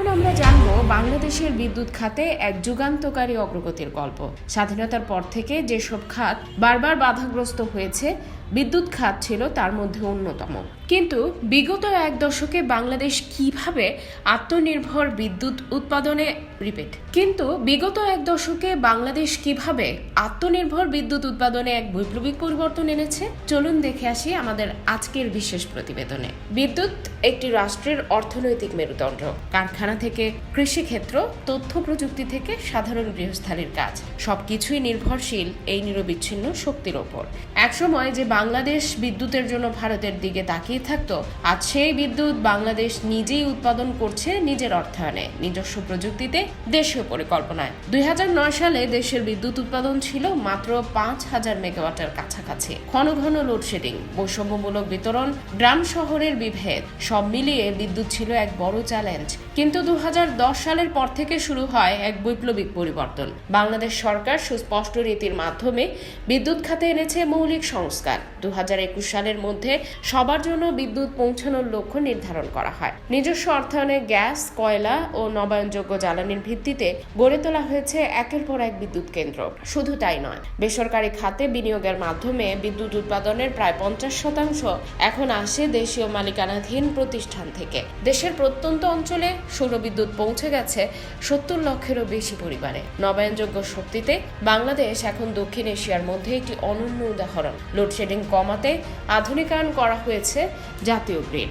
এখন আমরা জানব বাংলাদেশের বিদ্যুৎ খাতে এক যুগান্তকারী অগ্রগতির গল্প। স্বাধীনতার পর থেকে যেসব খাত বারবার বাধাগ্রস্ত হয়েছে, বিদ্যুৎ খাত ছিল তার মধ্যে অন্যতম। কিন্তু বিগত এক দশকে বাংলাদেশ কীভাবে আত্মনির্ভর বিদ্যুৎ উৎপাদনে রিপিট? কিন্তু বিগত এক দশকে বাংলাদেশ কীভাবে আত্মনির্ভর বিদ্যুৎ উৎপাদনে এক বৈপ্লবিক পরিবর্তন এনেছে? চলুন দেখে আসি আমাদের আজকের বিশেষ প্রতিবেদনে। বিদ্যুৎ একটি রাষ্ট্রের অর্থনৈতিক মেরুদণ্ড। কারখানা থেকে কৃষিক্ষেত্র, তথ্য প্রযুক্তি থেকে সাধারণ গৃহস্থালির কাজ। সবকিছুই নির্ভরশীল এই নিরবিচ্ছিন্ন শক্তির ওপর। একসময় যে বাংলাদেশ বিদ্যুতের জন্য ভারতের দিকে তাকিয়ে থাকতো, আজ সেই বিদ্যুৎ বাংলাদেশ নিজেই উৎপাদন করছে নিজের অর্থায়নে, নিজস্ব প্রযুক্তিতে, দেশীয় পরিকল্পনায়। দুই হাজার নয় সালে দেশের বিদ্যুৎ উৎপাদন ছিল মাত্র পাঁচ হাজার মেগাওয়াটের কাছাকাছি। ঘন ঘন লোডশেডিং, বৈষম্যমূলক বিতরণ, গ্রাম শহরের বিভেদ, সব মিলিয়ে বিদ্যুৎ ছিল এক বড় চ্যালেঞ্জ। কিন্তু দু হাজার দশ সালের পর থেকে শুরু হয় এক বৈপ্লবিক পরিবর্তন। বাংলাদেশ সরকার সুস্পষ্ট নীতির মাধ্যমে বিদ্যুৎ খাতে এনেছে মৌলিক সংস্কার। দু হাজার একুশ সালের মধ্যে সবার জন্য বিদ্যুৎ পৌঁছানোর লক্ষ্য নির্ধারণ করা হয়। নিজস্ব অর্থায়নে গ্যাস, কয়লা ও নবায়নযোগ্য জ্বালানির ভিত্তিতে গড়ে তোলা হয়েছে একের পর এক বিদ্যুৎ কেন্দ্র। শুধু তাই নয়, বেসরকারি খাতে বিনিয়োগের মাধ্যমে বিদ্যুৎ উৎপাদনের প্রায় পঞ্চাশ শতাংশ এখন আসে দেশীয় মালিকানাধীন প্রতিষ্ঠান থেকে। দেশের প্রত্যন্ত অঞ্চলে সৌরবিদ্যুৎ পৌঁছে গেছে সত্তর লক্ষেরও বেশি পরিবারে। নবায়নযোগ্য শক্তিতে বাংলাদেশ এখন দক্ষিণ এশিয়ার মধ্যে একটি অনন্য উদাহরণ। লোডশেডিং কমাতে আধুনিকায়ন করা হয়েছে জাতীয় গ্রিড।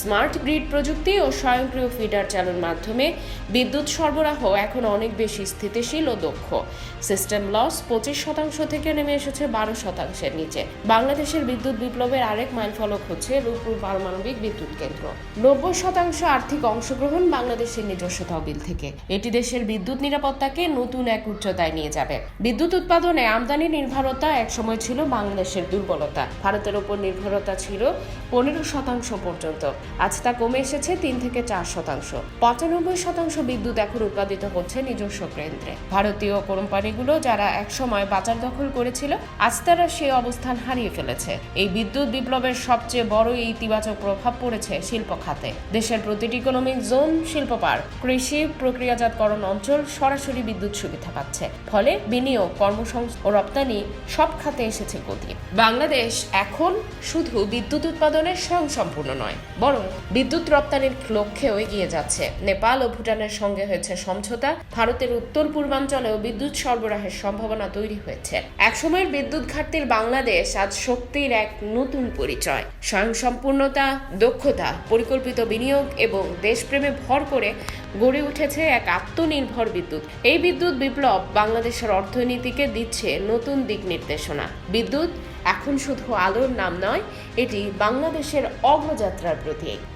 স্মার্ট গ্রিড প্রযুক্তি ও স্বয়ংক্রিয় ফিডার চালুর মাধ্যমে বিদ্যুৎ সরবরাহ এখন অনেক বেশি স্থিতিশীল ও দক্ষ। সিস্টেম লস পঁচিশ শতাংশ থেকে নেমে এসেছে বারো শতাংশের নিচে। বাংলাদেশের বিদ্যুৎ বিপ্লবের আরেক মাইলফলক হচ্ছে রূপপুর পারমাণবিক বিদ্যুৎ কেন্দ্র। নব্বই শতাংশ আর্থিক অংশগ্রহণ বাংলাদেশের নিজস্ব তহবিল থেকে। এটি দেশের বিদ্যুৎ নিরাপত্তাকে নতুন এক উচ্চতায় নিয়ে যাবে। বিদ্যুৎ উৎপাদনে আমদানি নির্ভরতা একসময় ছিল বাংলাদেশের দুর্বলতা। ভারতের উপর নির্ভরতা ছিল পনেরো শতাংশ পর্যন্ত। আজ তা কমে এসেছে তিন থেকে চার শতাংশ। পঁচানব্বই শতাংশ বিদ্যুৎ এখন উৎপাদিত হচ্ছে নিজস্ব কেন্দ্রে। ভারতীয় কোম্পানিগুলো যারা একসময় বাজার দখল করেছিল, আজ তারা সে অবস্থান হারিয়ে ফেলেছে। এই বিদ্যুৎ বিপ্লবের সবচেয়ে বড় ইতিবাচক প্রভাব পড়েছে শিল্প খাতে। দেশের প্রতিটি ইকোনমিক জোন শিল্প পার্ক, কৃষি, প্রক্রিয়াজাতকরণ অঞ্চল সরাসরি বিদ্যুৎ সুবিধা পাচ্ছে। ফলে বিনিয়োগ কর্মসংস্থান ও রপ্তানি সব খাতে এসেছে গতি। বাংলাদেশ এখন শুধু বিদ্যুৎ উৎপাদনের স্বয়ংসম্পূর্ণ নয় বরং বিদ্যুৎ রপ্তানির লক্ষ্যেও এগিয়ে যাচ্ছে। নেপাল ও ভুটানের সঙ্গে হয়েছে সমঝোতা। ভারতের উত্তর পূর্বাঞ্চলেও বিদ্যুৎ সরবরাহের সম্ভাবনা তৈরি হয়েছে। একসময়ের বিদ্যুৎ ঘাটতির বাংলাদেশ আজ শক্তির এক নতুন পরিচয়। স্বয়ংসম্পূর্ণতা, দক্ষতা, পরিকল্পিত বিনিয়োগ এবং দেশপ্রেমে ভর করে গড়ে উঠেছে এক আত্মনির্ভর বিদ্যুৎ। এই বিদ্যুৎ বিপ্লব বাংলাদেশের অর্থনীতিকে দিচ্ছে নতুন দিক নির্দেশনা। বিদ্যুৎ এখন শুধু আলোর নাম নয় এটি বাংলাদেশের অগ্রযাত্রার প্রতীক।